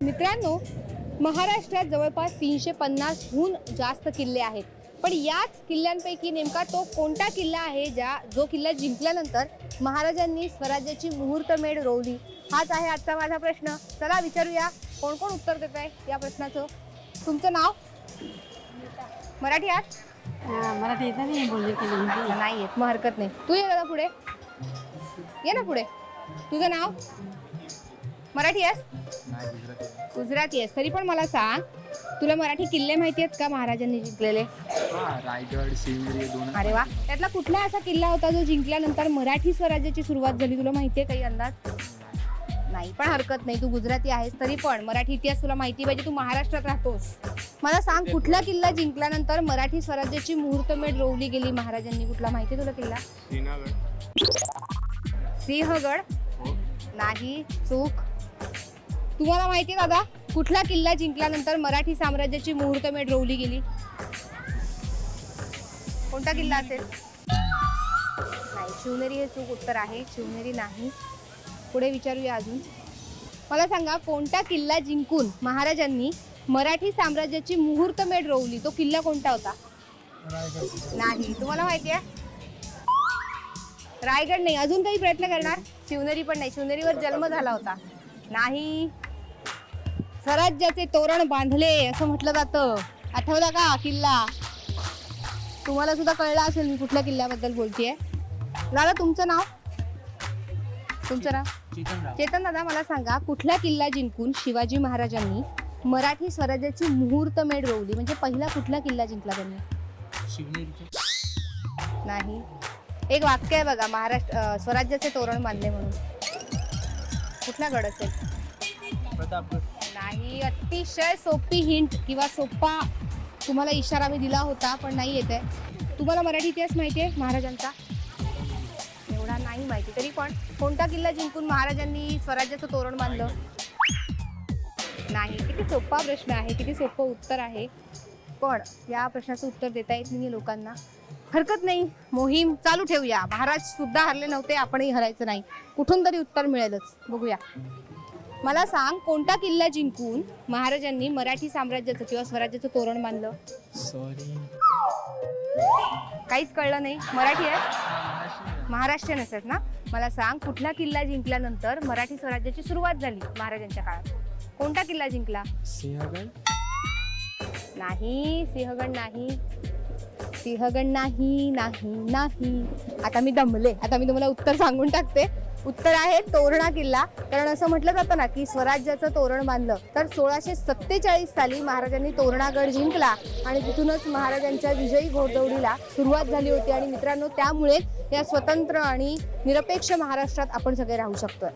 मित्रांनो महाराष्ट्रात जवळपास तीनशे पन्नासहून जास्त किल्ले आहेत. पण याच किल्ल्यांपैकी नेमका तो कोणता किल्ला आहे ज्या जो किल्ला जिंकल्यानंतर महाराजांनी स्वराज्याची मुहूर्तमेढ रोवली? हाच आहे आजचा माझा प्रश्न. चला विचारूया कोण कोण उत्तर देत आहे या प्रश्नाचं? तुमचं नाव? मराठी आहात? हा, मराठी येतं नाही बोलले की नाही येत मग हरकत नाही. तू ये दादा पुढे. ये ना पुढे. तुझं नाव? मराठी आहेस? गुजराती आहेस. तरी पण मला सांग तुला मराठी किल्ले माहिती आहेत का? महाराजांनी जिंकलेले. हा रायगड दोन अरे वा. त्यातला कुठला असा किल्ला होता जो जिंकल्यानंतर मराठी स्वराज्याची सुरुवात झाली? तुला माहितीये काही अंदाज? नाही पण हरकत नाही. तू गुजराती आहेस तरी पण मराठी इतिहास तुला माहिती पाहिजे. तू महाराष्ट्रात राहतोस. मला सांग कुठला किल्ला जिंकल्यानंतर मराठी स्वराज्याची मुहूर्तमेढ रोवली गेली? महाराजांनी कुठला माहिती तुला किल्ला? सिंहगड? हो. नाही चूक. तुम्हाला माहिती आहे दादा कुठला किल्ला जिंकल्यानंतर मराठी साम्राज्याची मुहूर्तमेढ रोवली गेली? कोणता किल्ला असेल? नाही शिवनेरी हे चूक उत्तर आहे. शिवनेरी नाही. पुढे विचारूया अजून. मला सांगा कोणता किल्ला जिंकून महाराजांनी मराठी साम्राज्याची मुहूर्तमेढ रोवली? तो किल्ला कोणता होता? नाही. तुम्हाला माहिती आहे? रायगड नाही. अजून काही प्रयत्न करणार? शिवनेरी पण नाही. शिवनेरीवर जन्म झाला होता. नाही. स्वराज्याचे तोरण बांधले असं म्हटलं जातं. आठवला का किल्ला? तुम्हाला सुद्धा कळलं असेल मी कुठल्या किल्ल्याबद्दल बोलतेय. दादा तुमचं नाव? तुमचं नाव? चेतन दादा मला सांगा कुठला किल्ला जिंकून शिवाजी महाराजांनी मराठी स्वराज्याची मुहूर्तमेढ रोवली? म्हणजे पहिला कुठला किल्ला जिंकला त्यांनी? नाही. एक वाक्य आहे बघा महाराष्ट्र स्वराज्याचे तोरण बांधले म्हणून. कुठला गड असेल? नाही. अतिशय सोपी हिंट किंवा सोपा तुम्हाला इशारा मी दिला होता पण नाही येत आहे. तुम्हाला मराठी इतिहास माहिती आहे महाराजांचा? एवढा नाही माहिती. तरी पण कोणता किल्ला जिंकून महाराजांनी स्वराज्याचं तोरण बांधलं? नाही. किती सोपा प्रश्न आहे किती सोपं उत्तर आहे. पण या प्रश्नाचं उत्तर देता येत नाही लोकांना. हरकत नाही. मोहीम चालू ठेवूया. महाराज सुद्धा हरले नव्हते आपणही हरायचं नाही. कुठून तरी उत्तर मिळेलच. बघूया. मला सांग कोणता किल्ला जिंकून महाराजांनी मराठी साम्राज्याचं किंवा स्वराज्याचं तोरण बांधलं? सॉरी काहीच कळलं नाही. मराठी आहे? महाराष्ट्रीयन असेल ना? मला सांग कुठला किल्ला जिंकल्यानंतर मराठी स्वराज्याची सुरुवात झाली महाराजांच्या काळात? कोणता किल्ला जिंकला? सिंहगड? नाही सिंहगड नाही. सिंहगड नाही नाही नाही. आता मी दमले. आता मी तुम्हाला उत्तर सांगून टाकते. उत्तर आहे तोरणा किल्ला. कारण असं म्हटलं जातं ना की स्वराज्याचं तोरण बांधलं तर सोळाशे सत्तेचाळीस साली महाराजांनी तोरणागड जिंकला आणि तिथूनच महाराजांच्या विजयी घोडदौडीला सुरुवात झाली होती. आणि मित्रांनो त्यामुळे या स्वतंत्र आणि निरपेक्ष महाराष्ट्रात आपण सगळे राहू शकतोय.